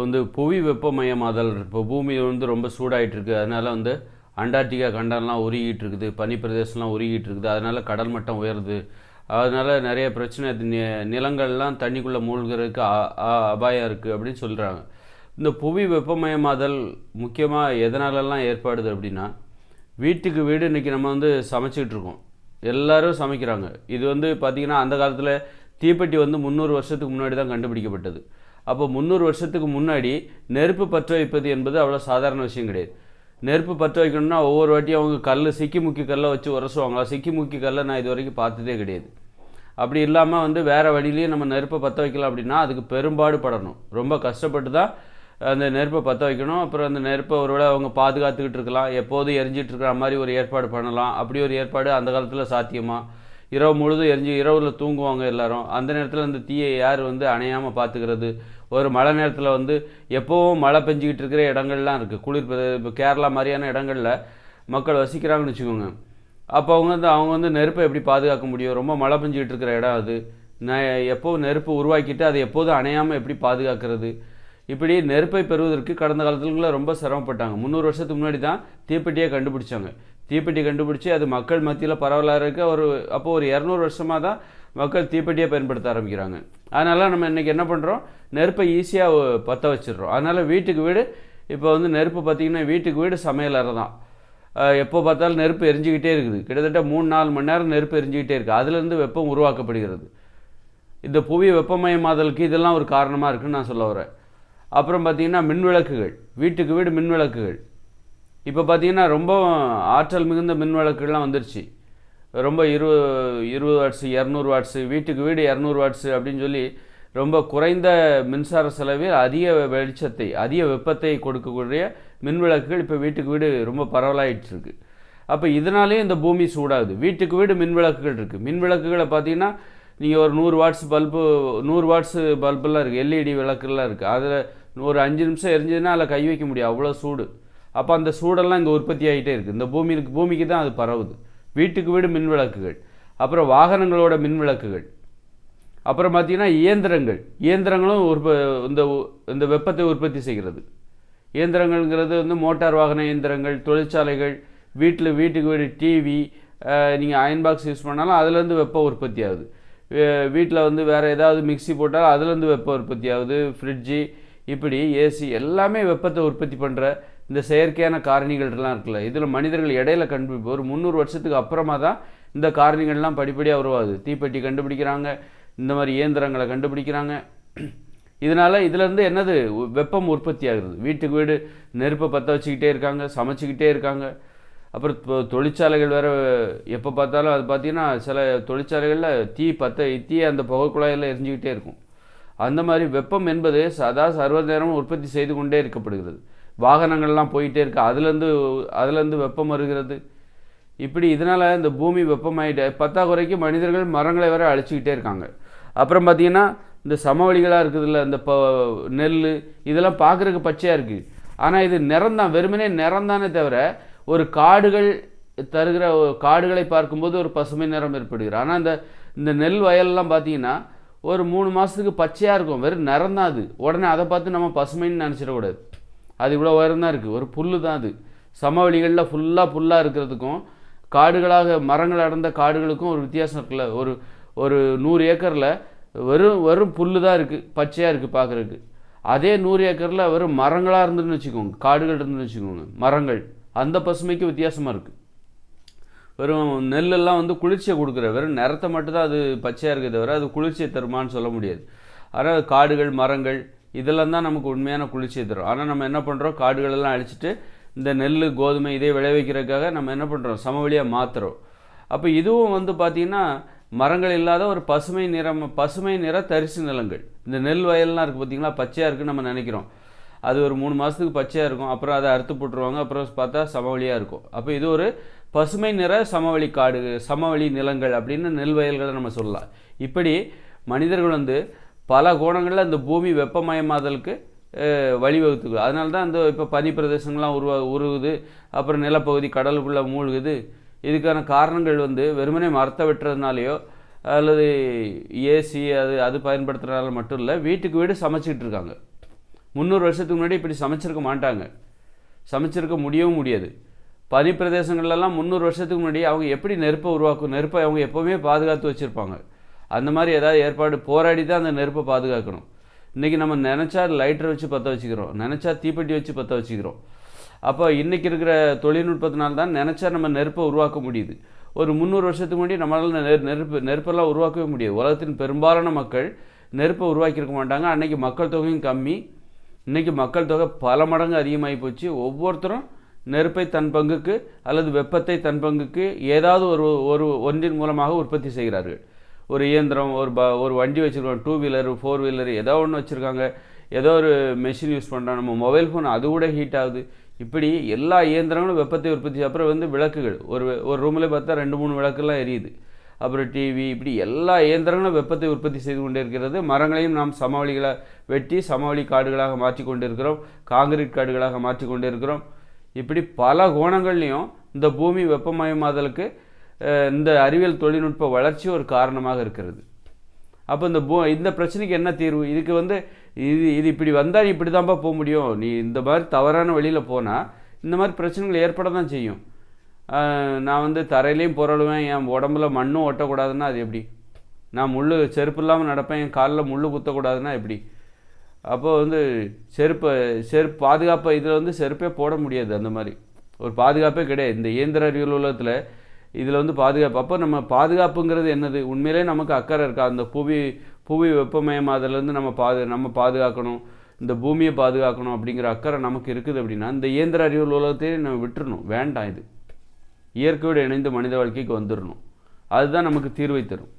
வந்து புவி வெப்பமயமாதல் இப்போ பூமி வந்து ரொம்ப சூடாயிட்டு இருக்கு அதனால வந்து அண்டார்டிகா கண்டம்லாம் உருகிட்டு இருக்குது பனி பிரதேசம்லாம் உருகிட்டு இருக்குது அதனால் கடல் மட்டம் உயருது. அதனால் நிறைய பிரச்சனை நி- நிலங்கள்லாம் தண்ணிக்குள்ளே மூழ்கிறதுக்கு அ- அ- அபாயம் இருக்குது அப்படின்னு சொல்கிறாங்க இந்த புவி வெப்பமயமாதல் முக்கியமாக எதனாலலாம் ஏற்படுது அப்படின்னா வீட்டுக்கு வீடு இன்றைக்கி நம்ம வந்து சமைச்சிக்கிட்டு இருக்கோம் எல்லோரும் சமைக்கிறாங்க. இது வந்து பார்த்திங்கன்னா அந்த காலத்தில் தீப்பெட்டி வந்து முந்நூறு வருஷத்துக்கு முன்னாடி தான் கண்டுபிடிக்கப்பட்டது. அப்போ முந்நூறு வருஷத்துக்கு முன்னாடி நெருப்பு பற்ற வைப்பது என்பது அவ்வளோ சாதாரண விஷயம் கிடையாது. நெருப்பு பற்ற வைக்கணும்னா ஒவ்வொரு வாட்டியும் அவங்க கல் சிக்கி முக்கி கல்லை வச்சு உரசுவாங்களா? சிக்கி முக்கி கல்லை நான் இது வரைக்கும் பார்த்ததே கிடையாது. அப்படி இல்லாமல் வந்து வேறு வழியிலேயே நம்ம நெருப்பை பற்ற வைக்கலாம் அப்படின்னா அதுக்கு பெரும்பாடு படணும். ரொம்ப கஷ்டப்பட்டு தான் அந்த நெருப்பை பற்ற வைக்கணும். அப்புறம் அந்த நெருப்பை ஒருவேளை அவங்க பாதுகாத்துக்கிட்டு இருக்கலாம். எப்போதும் எரிஞ்சிட்டு இருக்கிற மாதிரி ஒரு ஏற்பாடு பண்ணலாம். அப்படி ஒரு ஏற்பாடு அந்த காலத்தில் சாத்தியமாக இரவு முழுதும் எரிஞ்சு இரவில் தூங்குவாங்க எல்லாரும். அந்த நேரத்தில் அந்த தீயை யார் வந்து அணையாமல் பார்த்துக்கிறது? ஒரு மழை நேரத்தில் வந்து எப்போவும் மழை பெஞ்சிக்கிட்டு இருக்கிற இடங்கள்லாம் இருக்குது குளிர் இப்போ கேரளா மாதிரியான இடங்களில் மக்கள் வசிக்கிறாங்கன்னு வச்சுக்கோங்க. அப்போ அவங்க வந்து அவங்க வந்து நெருப்பை எப்படி பாதுகாக்க முடியும்? ரொம்ப மழை பெஞ்சிக்கிட்டு இருக்கிற இடம் அது. நான் எப்போவும் நெருப்பு உருவாக்கிட்டு அதை எப்போதும் அணையாமல் எப்படி பாதுகாக்கிறது? இப்படி நெருப்பை பெறுவதற்கு கடந்த காலத்துல ரொம்ப சிரமப்பட்டாங்க. முந்நூறு வருஷத்துக்கு முன்னாடி தான் தீப்பெட்டியை கண்டுபிடிச்சாங்க. தீப்பெட்டி கண்டுபிடிச்சி அது மக்கள் மத்தியில் பரவலாக இருக்க. ஒரு அப்போது ஒரு இரநூறு வருஷமாக தான் மக்கள் தீப்பெட்டியை பயன்படுத்த ஆரம்பிக்கிறாங்க. அதனால நம்ம இன்றைக்கி என்ன பண்ணுறோம் நெருப்பை ஈஸியாக பற்ற வச்சிடுறோம். அதனால் வீட்டுக்கு வீடு இப்போ வந்து நெருப்பு பார்த்திங்கன்னா வீட்டுக்கு வீடு சமையல் அறை தான் எப்போ பார்த்தாலும் நெருப்பு எரிஞ்சுக்கிட்டே இருக்குது. கிட்டத்தட்ட மூணு நாலு மணி நேரம் நெருப்பு எரிஞ்சுக்கிட்டே இருக்குது அதுலேருந்து வெப்பம் உருவாக்கப்படுகிறது. இந்த புவி வெப்பமயமாதலுக்கு இதெல்லாம் ஒரு காரணமாக இருக்குதுன்னு நான் சொல்ல வரேன். அப்புறம் பார்த்திங்கன்னா மின்விளக்குகள். வீட்டுக்கு வீடு மின் விளக்குகள் இப்போ பார்த்தீங்கன்னா ரொம்ப ஆற்றல் மிகுந்த மின் விளக்குகள்லாம் வந்துருச்சு. ரொம்ப இரு இருபது வாட்ஸு இரநூறு வாட்ஸு வீட்டுக்கு வீடு இரநூறு வாட்ஸு அப்படின்னு சொல்லி ரொம்ப குறைந்த மின்சார செலவில் அதிக வெளிச்சத்தை அதிக வெப்பத்தை கொடுக்கக்கூடிய மின் விளக்குகள் இப்போ வீட்டுக்கு வீடு ரொம்ப பரவலாயிட்டுருக்கு அப்போ இதனாலேயும் இந்த பூமி சூடாகுது. வீட்டுக்கு வீடு மின் விளக்குகள் இருக்குது மின் விளக்குகளை பார்த்தீங்கன்னா நீங்கள் ஒரு நூறு வாட்ஸ் பல்பு நூறு வாட்ஸ் பல்பெல்லாம் இருக்குது எல்இடி விளக்குலாம் இருக்குது அதில் ஒரு அஞ்சு நிமிஷம் எரிஞ்சதுன்னா அதில் கை வைக்க முடியும். அவ்வளோ சூடு. அப்போ அந்த சூடெல்லாம் இங்கே உற்பத்தி ஆகிட்டே இருக்குது இந்த பூமிக்கு பூமிக்கு தான் அது பரவுது. வீட்டுக்கு வீடு மின் விளக்குகள். அப்புறம் வாகனங்களோட மின் விளக்குகள். அப்புறம் பார்த்திங்கன்னா இயந்திரங்கள். இயந்திரங்களும் உற்ப இந்த இந்த வெப்பத்தை உற்பத்தி செய்கிறது. இயந்திரங்கள்ங்கிறது வந்து மோட்டார் வாகன இயந்திரங்கள் தொழிற்சாலைகள் வீட்டில் வீட்டுக்கு வீடு டிவி நீங்கள் அயன் பாக்ஸ் யூஸ் பண்ணாலும் அதுலேருந்து வெப்பம் உற்பத்தி ஆகுது. வீட்டில் வந்து வேறு ஏதாவது மிக்ஸி போட்டால் அதுலேருந்து வெப்பம் உற்பத்தி ஆகுது. ஃப்ரிட்ஜு இப்படி ஏசி எல்லாமே வெப்பத்தை உற்பத்தி பண்ணுற இந்த செயற்கையான காரணிகள்லாம் இருக்குல்ல இதில் மனிதர்கள் இடையில கண்டுபிடிப்பு. ஒரு முந்நூறு வருஷத்துக்கு அப்புறமா தான் இந்த காரணிகள்லாம் படிப்படியாக உருவாகுது. தீப்பெட்டி கண்டுபிடிக்கிறாங்க இந்த மாதிரி இயந்திரங்களை கண்டுபிடிக்கிறாங்க. இதனால் இதுலேருந்து என்னது வெப்பம் உற்பத்தி ஆகுது. வீட்டுக்கு வீடு நெருப்பை பற்ற வச்சுக்கிட்டே இருக்காங்க சமைச்சிக்கிட்டே இருக்காங்க. அப்புறம் இப்போ தொழிற்சாலைகள் வேறு எப்போ பார்த்தாலும் அது பார்த்தீங்கன்னா சில தொழிற்சாலைகளில் தீ பற்ற தீ அந்த புகை குழாயில் எரிஞ்சுக்கிட்டே இருக்கும். அந்த மாதிரி வெப்பம் என்பது சதா சர்வ நேரமும் உற்பத்தி செய்து கொண்டே இருக்கப்படுகிறது. வாகனங்கள்லாம் போயிட்டே இருக்குது அதுலேருந்து அதுலேருந்து வெப்பம் வருகிறது. இப்படி இதனால் இந்த பூமி வெப்பமாயிட்டு பத்தாக்குறைக்கு மனிதர்கள் மரங்களை வேறு அழிச்சிக்கிட்டே இருக்காங்க. அப்புறம் பார்த்திங்கன்னா இந்த சமவெளிகளாக இருக்குதுல்ல இந்த ப நெல் இதெல்லாம் பார்க்குறதுக்கு பச்சையாக இருக்குது ஆனால் இது நிறந்தான் வெறுமனே நிறந்தானே தவிர ஒரு காடுகள் தருகிற காடுகளை பார்க்கும்போது ஒரு பசுமை நிறம் ஏற்படுகிறது. ஆனால் இந்த இந்த நெல் வயல்லாம் பார்த்தீங்கன்னா ஒரு மூணு மாதத்துக்கு பச்சையாக இருக்கும். வெறும் நிறந்தாது அது. உடனே அதை பார்த்து நம்ம பசுமைன்னு நினச்சிடக்கூடாது. அது இவ்வளோ உயரம் தான் இருக்குது ஒரு புல் தான் அது. சமவெளிகளில் ஃபுல்லாக புல்லாக இருக்கிறதுக்கும் காடுகளாக மரங்கள் அடர்ந்த காடுகளுக்கும் ஒரு வித்தியாசம் இருக்குல்ல. ஒரு ஒரு நூறு ஏக்கரில் வெறும் வெறும் புல்லு தான் இருக்குது பச்சையாக இருக்குது பார்க்குறதுக்கு அதே நூறு ஏக்கரில் வெறும் மரங்களாக இருந்துன்னு வச்சுக்கோங்க. காடுகள் இருந்துன்னு வச்சுக்கோங்க. மரங்கள். அந்த பசுமைக்கு வித்தியாசமாக இருக்குது வெறும் நெல்லெல்லாம் வந்து குளிர்ச்சியை கொடுக்குற வெறும் நிறத்தை மட்டும்தான் அது பச்சையாக இருக்கிறத தவிர அது குளிர்ச்சியை தருமான்னு சொல்ல முடியாது. ஆனால் காடுகள் மரங்கள் இதெல்லாம் தான் நமக்கு உண்மையான குளிர்ச்சியை தரும். ஆனால் நம்ம என்ன பண்ணுறோம் காடுகளெல்லாம் அழிச்சிட்டு இந்த நெல் கோதுமை இதை விளைவிக்கிறதுக்காக நம்ம என்ன பண்ணுறோம் சமவெளியாக மாற்றுறோம் அப்போ இதுவும் வந்து பார்த்திங்கன்னா மரங்கள் இல்லாத ஒரு பசுமை நிறம் பசுமை நிற தரிசு நிலங்கள். இந்த நெல் வயல்லாம் இருக்குது பார்த்திங்களா பச்சையாக இருக்குன்னு நம்ம நினைக்கிறோம். அது ஒரு மூணு மாதத்துக்கு பச்சையாக இருக்கும். அப்புறம் அதை அறுத்து போட்டுருவாங்க. அப்புறம் பார்த்தா சமவெளியாக இருக்கும். அப்போ இது ஒரு பசுமை நிற சமவெளி காடு சமவெளி நிலங்கள் அப்படின்னு நெல் வயல்களை நம்ம சொல்லலாம். இப்படி மனிதர்கள் வந்து பல கோணங்களில் இந்த பூமி வெப்பமயமாதலுக்கு வழிவகுத்துக்கு அதனால தான் இந்த இப்போ பனி பிரதேசங்கள்லாம் உருவா உருகுது அப்புறம் நிலப்பகுதி கடலுக்குள்ளே மூழ்குது. இதுக்கான காரணங்கள் வந்து வெறுமனே மரத்தை வெட்டுறதுனாலையோ அல்லது ஏசி அது அது பயன்படுத்துகிறனால மட்டும் இல்லை வீட்டுக்கு வீடு சமைச்சிக்கிட்டு இருக்காங்க. முந்நூறு வருஷத்துக்கு முன்னாடி இப்படி சமைச்சிருக்க மாட்டாங்க. சமைச்சிருக்க முடியவும் முடியாது. பனி பிரதேசங்கள்லாம் முந்நூறு வருஷத்துக்கு முன்னாடி அவங்க எப்படி நெருப்பை உருவாக்கும் நெருப்பை அவங்க எப்போவுமே பாதுகாத்து வச்சுருப்பாங்க. அந்த மாதிரி ஏதாவது ஏற்பாடு போராடி தான் அந்த நெருப்பை பாதுகாக்கணும். இன்றைக்கி நம்ம நினச்சா லைட்டர் வச்சு பற்ற வச்சுக்கிறோம். நினச்சா தீப்பெட்டி வச்சு பற்ற வச்சுக்கிறோம். அப்போ இன்றைக்கி இருக்கிற தொழில்நுட்பத்தினால தான் நினச்சா நம்ம நெருப்பை உருவாக்க முடியுது. ஒரு முந்நூறு வருஷத்துக்கு முன்னாடி நம்மளால் நெரு நெருப்பு நெருப்பெல்லாம் உருவாக்கவே முடியாது. உலகத்தின் பெரும்பாலான மக்கள் நெருப்பை உருவாக்கியிருக்க மாட்டாங்க. அன்றைக்கி மக்கள் தொகையும் கம்மி. இன்றைக்கி மக்கள் தொகை பல மடங்கு அதிகமாகி போச்சு. ஒவ்வொருத்தரும் நெருப்பை தன் பங்குக்கு அல்லது வெப்பத்தை தன் பங்குக்கு ஏதாவது ஒரு ஒரு ஒன்றின் மூலமாக உற்பத்தி செய்கிறார்கள். ஒரு இயந்திரம் ஒரு ப ஒரு வண்டி வச்சுருக்கோம் டூ வீலர் ஃபோர் வீலர் ஏதோ ஒன்று வச்சுருக்காங்க. ஏதோ ஒரு மெஷின் யூஸ் பண்ணுறோம் நம்ம மொபைல் ஃபோன் அது கூட ஹீட் ஆகுது. இப்படி எல்லா இயந்திரங்களும் வெப்பத்தை உற்பத்தி அப்புறம் வந்து விளக்குகள். ஒரு ஒரு ரூமில் பார்த்தா ரெண்டு மூணு விளக்குலாம் எரியுது. அப்புறம் டிவி இப்படி எல்லா இயந்திரங்களும் வெப்பத்தை உற்பத்தி செய்து கொண்டே இருக்கிறது. மரங்களையும் நாம் சமவெளிகளாக வெட்டி சமவெளி காடுகளாக மாற்றி கொண்டிருக்கிறோம். காங்கிரீட் காடுகளாக மாற்றி கொண்டிருக்கிறோம். இப்படி பல கோணங்கள்லையும் இந்த பூமி வெப்பமயமாதலுக்கு இந்த அறிவியல் தொழில்நுட்ப வளர்ச்சி ஒரு காரணமாக இருக்கிறது. அப்போ இந்த போ இந்த பிரச்சனைக்கு என்ன தீர்வு? இதுக்கு வந்து இது இது இப்படி வந்தால் நீ இப்படி தான்ப்பா போக முடியும். நீ இந்த மாதிரி தவறான வழியில் போனால் இந்த மாதிரி பிரச்சனைகள் ஏற்பட தான் செய்யும். நான் வந்து தரையிலையும் புரளுவேன். என் உடம்புல மண்ணும் ஒட்டக்கூடாதுன்னா அது எப்படி? நான் முள் செருப்பு இல்லாமல் நடப்பேன். என் காலில் முள் குத்தக்கூடாதுன்னா எப்படி? அப்போது வந்து செருப்பை செருப்பு பாதுகாப்பை இதில் வந்து செருப்பே போட முடியாது அந்த மாதிரி. ஒரு பாதுகாப்பே கிடையாது. இந்த இயந்திர அறிவியல் உலகத்தில் இதில் வந்து பாதுகாப்பு. அப்போ நம்ம பாதுகாப்புங்கிறது என்னது? உண்மையிலே நமக்கு அக்கறை இருக்கா? அந்த புவி புவி வெப்பமயமாதலேருந்து நம்ம பாது நம்ம பாதுகாக்கணும். இந்த பூமியை பாதுகாக்கணும் அப்படிங்கிற அக்கறை நமக்கு இருக்குது அப்படின்னா இந்த இயந்திர அறிவியல் உலகத்தையே நம்ம விட்டுறணும். வேண்டாம் இது. இயற்கையோடு இணைந்து மனித வாழ்க்கைக்கு வந்துடணும் அதுதான் நமக்கு தீர்வை தரும்.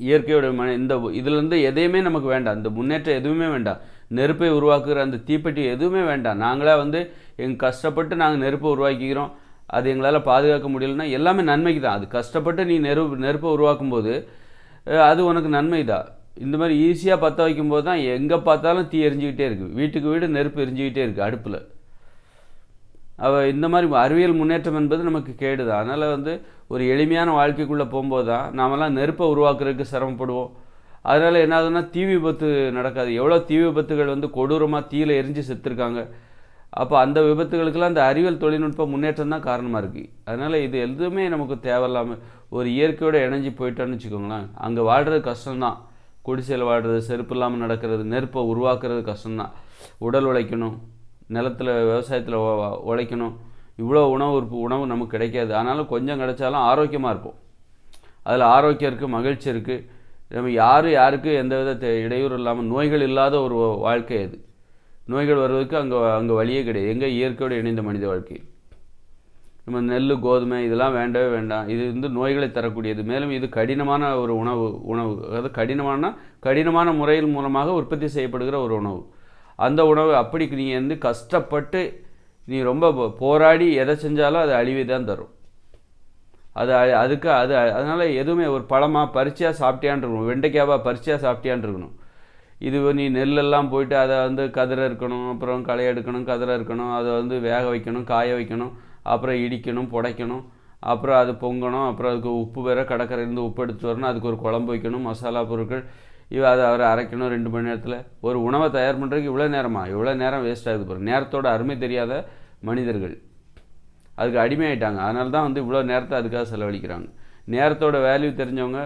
இயற்கையோட மன இந்த இதுலேருந்து எதையுமே நமக்கு வேண்டாம். இந்த முன்னேற்றம் எதுவுமே வேண்டாம். நெருப்பை உருவாக்குகிற அந்த தீப்பெட்டி எதுவுமே வேண்டாம். நாங்களாக வந்து எங்கள் கஷ்டப்பட்டு நாங்கள் நெருப்பை உருவாக்கிக்கிறோம். அது எங்களால் பாதுகாக்க முடியலன்னா எல்லாமே நன்மைக்கு தான் அது கஷ்டப்பட்டு நீ நெருப்பு நெருப்பை உருவாக்கும் போது அது உனக்கு நன்மை தான் இந்த மாதிரி ஈஸியாக பற்ற வைக்கும் போது தான் எங்கே பார்த்தாலும் தீ எரிஞ்சிக்கிட்டே இருக்குது வீட்டுக்கு வீடு நெருப்பு எரிஞ்சிக்கிட்டே இருக்குது அடுப்பில். அவ இந்த மாதிரி அறிவியல் முன்னேற்றம் என்பது நமக்கு கேடு தான் அதனால் வந்து ஒரு எளிமையான வாழ்க்கைக்குள்ளே போகும்போது தான் நாமெல்லாம் நெருப்பை உருவாக்குறதுக்கு சிரமப்படுவோம். அதனால் என்ன ஆகுதுன்னா தீ விபத்து நடக்காது. எவ்வளோ தீ விபத்துகள் வந்து கொடூரமாக தீயில் எரிஞ்சு செத்துருக்காங்க. அப்போ அந்த விபத்துகளுக்கெல்லாம் அந்த அறிவியல் தொழில்நுட்ப முன்னேற்றம் தான் காரணமாக இருக்குது அதனால் இது எதுவுமே நமக்கு தேவையில்லாமல் ஒரு இயற்கையோடு இணைஞ்சி போயிட்டோன்னு வச்சுக்கோங்களேன். அங்கே வாழ்கிறது கஷ்டம்தான். குடிசையில் வாழ்கிறது செருப்பு இல்லாமல் நடக்கிறது நெருப்பை உருவாக்குறது கஷ்டம்தான். உடல் உழைக்கணும் நிலத்தில் விவசாயத்தில் உழைக்கணும். இவ்வளோ உணவு உறுப்பு உணவு நமக்கு கிடைக்காது. ஆனாலும் கொஞ்சம் கிடைச்சாலும் ஆரோக்கியமாக இருப்போம். அதில் ஆரோக்கியம் இருக்குது மகிழ்ச்சி இருக்குது நம்ம யாரும் யாருக்கும் எந்த வித இடையூறு இல்லாமல் நோய்கள் இல்லாத ஒரு வாழ்க்கை அது. நோய்கள் வருவதற்கு அங்கே அங்கே வழியே கிடையாது. எங்கே இயற்கையோடு இணைந்த மனித வாழ்க்கை? நம்ம நெல் கோதுமை இதெல்லாம் வேண்டவே வேண்டாம். இது வந்து நோய்களை தரக்கூடியது. மேலும் இது கடினமான ஒரு உணவு உணவு. அதாவது கடினமான கடினமான முறையில் மூலமாக உற்பத்தி செய்யப்படுகிற ஒரு உணவு. அந்த உணவு அப்படி நீங்கள் வந்து கஷ்டப்பட்டு நீ ரொம்ப போராடி எதை செஞ்சாலும் அது அழிவை தான் தரும். அது அதுக்கு அது அதனால் எதுவுமே ஒரு பழமாக பறிச்சியாக சாப்பிட்டியான் இருக்கணும். வெண்டைக்காவாக பறிச்சியாக சாப்பிட்டியான் இருக்கணும். இது நீ நெல்லெல்லாம் போயிட்டு அதை வந்து கதிரை இருக்கணும் அப்புறம் களை எடுக்கணும் கதிரை இருக்கணும் அதை வந்து வேக வைக்கணும் காய வைக்கணும் அப்புறம் இடிக்கணும் புடைக்கணும் அப்புறம் அது பொங்கணும் அப்புறம் அதுக்கு உப்பு வேற கடற்கரையிலேருந்து உப்பு எடுத்து வரணும் அதுக்கு ஒரு குழம்பு வைக்கணும் மசாலா பொருட்கள். இவ அதை அவரை அரைக்கணும் ரெண்டு மணி நேரத்தில். ஒரு உணவை தயார் பண்ணுறதுக்கு இவ்வளோ நேரமா? இவ்வளோ நேரம் வேஸ்ட் ஆகுது பாருங்க. நேரத்தோட அருமை தெரியாத மனிதர்கள். அதுக்கு அடிமையாயிட்டாங்க. அதனால தான் வந்து இவ்வளோ நேரத்தை அதுக்காக செலவழிக்கிறாங்க. நேரத்தோட வேல்யூ தெரிஞ்சவங்க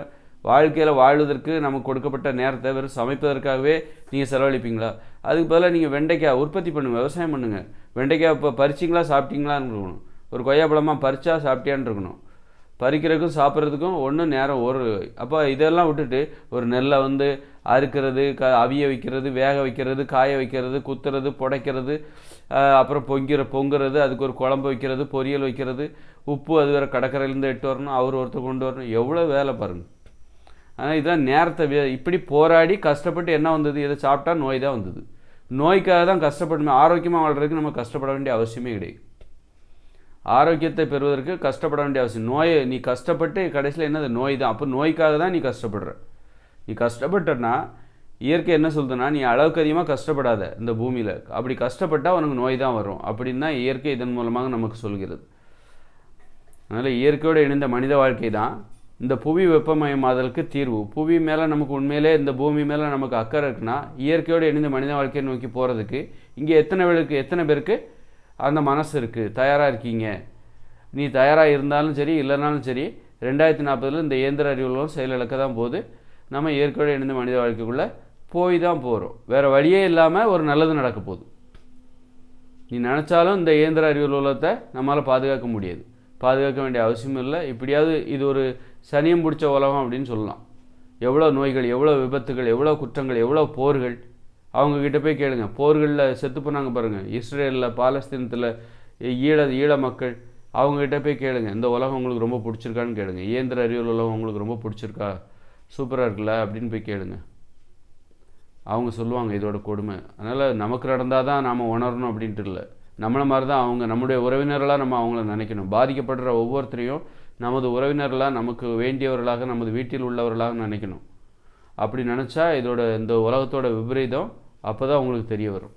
வாழ்க்கையில் வாழ்வதற்கு நமக்கு கொடுக்கப்பட்ட நேரத்தை வெறும் சமைப்பதற்காகவே நீங்கள் செலவழிப்பீங்களா? அதுக்கு பதிலாக நீங்கள் வெண்டைக்காய் உற்பத்தி பண்ணுங்கள் விவசாயம் பண்ணுங்கள் வெண்டைக்காய் இப்போ பறிச்சிங்களா சாப்பிட்டீங்களான்னு இருக்கணும். ஒரு கொய்யாப்பழமாக பறிச்சா சாப்பிட்டியான்னு இருக்கணும். பறிக்கிறதுக்கும் சாப்பிட்றதுக்கும் ஒன்றும் நேரம் ஒரு அப்போ இதெல்லாம் விட்டுட்டு ஒரு நெல்லை வந்து அறுக்கிறது க அவிய வைக்கிறது வேக வைக்கிறது காய வைக்கிறது குத்துறது புடைக்கிறது அப்புறம் பொங்கிற பொங்குறது அதுக்கு ஒரு குழம்பு வைக்கிறது பொரியல் வைக்கிறது உப்பு அது வேறு கடற்கரையிலேருந்து எட்டு வரணும் அவர் ஒருத்தர் கொண்டு வரணும். எவ்வளோ வேலை பாருங்கள் ஆனால் இதுதான் நேரத்தை இப்படி போராடி கஷ்டப்பட்டு என்ன வந்தது? இதை சாப்பிட்டா நோய் தான் வந்தது. நோய்க்காக தான் கஷ்டப்படணும். ஆரோக்கியமாக வாழ்கிறதுக்கு நம்ம கஷ்டப்பட வேண்டிய அவசியமே கிடையாது. ஆரோக்கியத்தை பெறுவதற்கு கஷ்டப்பட வேண்டிய அவசியம். நோயை நீ கஷ்டப்பட்டு கடைசியில் என்னது? நோய் தான். அப்போ நோய்க்காக தான் நீ கஷ்டப்படுற. நீ கஷ்டப்பட்டனா இயற்கை என்ன சொல்லுதுன்னா நீ அளவுக்கு அதிகமாக கஷ்டப்படாத இந்த பூமியில். அப்படி கஷ்டப்பட்டால் உனக்கு நோய் தான் வரும். அப்படின்னு தான் இயற்கை இதன் மூலமாக நமக்கு சொல்கிறது. அதனால் இயற்கையோடு இணைந்த மனித வாழ்க்கை தான் இந்த புவி வெப்பமயமாதலுக்கு தீர்வு. புவி மேலே நமக்கு உண்மையிலே இந்த பூமி மேலே நமக்கு அக்கறை இருக்குன்னா இயற்கையோடு இணைந்து மனித வாழ்க்கையை நோக்கி போகிறதுக்கு இங்கே எத்தனை பேருக்கு எத்தனை பேருக்கு அந்த மனசு இருக்குது தயாராக இருக்கீங்க? நீ தயாராக இருந்தாலும் சரி இல்லைனாலும் சரி ரெண்டாயிரத்தி நாற்பதில் இந்த இயந்திர அறிவுகளும் செயலிழக்க தான் போகுது. நம்ம இயற்கையோடு இணைந்த மனித வாழ்க்கைக்குள்ளே போய் தான் போகிறோம் வேறு வழியே இல்லாமல் ஒரு நல்லது நடக்க போகுது. நீ நினச்சாலும் இந்த இயந்திர அறிவியல் உலகத்தை நம்மளால் பாதுகாக்க முடியாது. பாதுகாக்க வேண்டிய அவசியம் இல்லை. இப்படியாவது இது ஒரு சனியம் பிடிச்ச உலகம் அப்படின்னு சொல்லலாம். எவ்வளோ நோய்கள் எவ்வளோ விபத்துகள் எவ்வளோ குற்றங்கள் எவ்வளோ போர்கள்? அவங்கக்கிட்ட போய் கேளுங்க. போர்களில் செத்து போனாங்க பாருங்கள் இஸ்ரேலில் பாலஸ்தீனத்தில் ஈழ ஈழ மக்கள் அவங்கக்கிட்ட போய் கேளுங்க. இந்த உலகம் உங்களுக்கு ரொம்ப பிடிச்சிருக்கான்னு கேளுங்க. இயந்திர அறிவியல் உலகம் உங்களுக்கு ரொம்ப பிடிச்சிருக்கா? சூப்பராக இருக்குல்ல அப்படின்னு போய் கேளுங்க. அவங்க சொல்லுவாங்க இதோட கொடுமை. அதனால் நமக்கு நடந்தால் தான் நாம் உணரணும் அப்படின்ட்டு இல்லை. நம்மளை மாதிரி தான் அவங்க நம்முடைய உறவினர்களாக நம்ம அவங்கள நினைக்கணும். பாதிக்கப்படுற ஒவ்வொருத்தரையும் நமது உறவினர்களாக நமக்கு வேண்டியவர்களாக நமது வீட்டில் உள்ளவர்களாக நினைக்கணும். அப்படி நினச்சா இதோட இந்த உலகத்தோட விபரீதம் அப்போ தான் உங்களுக்கு தெரிய வரும்.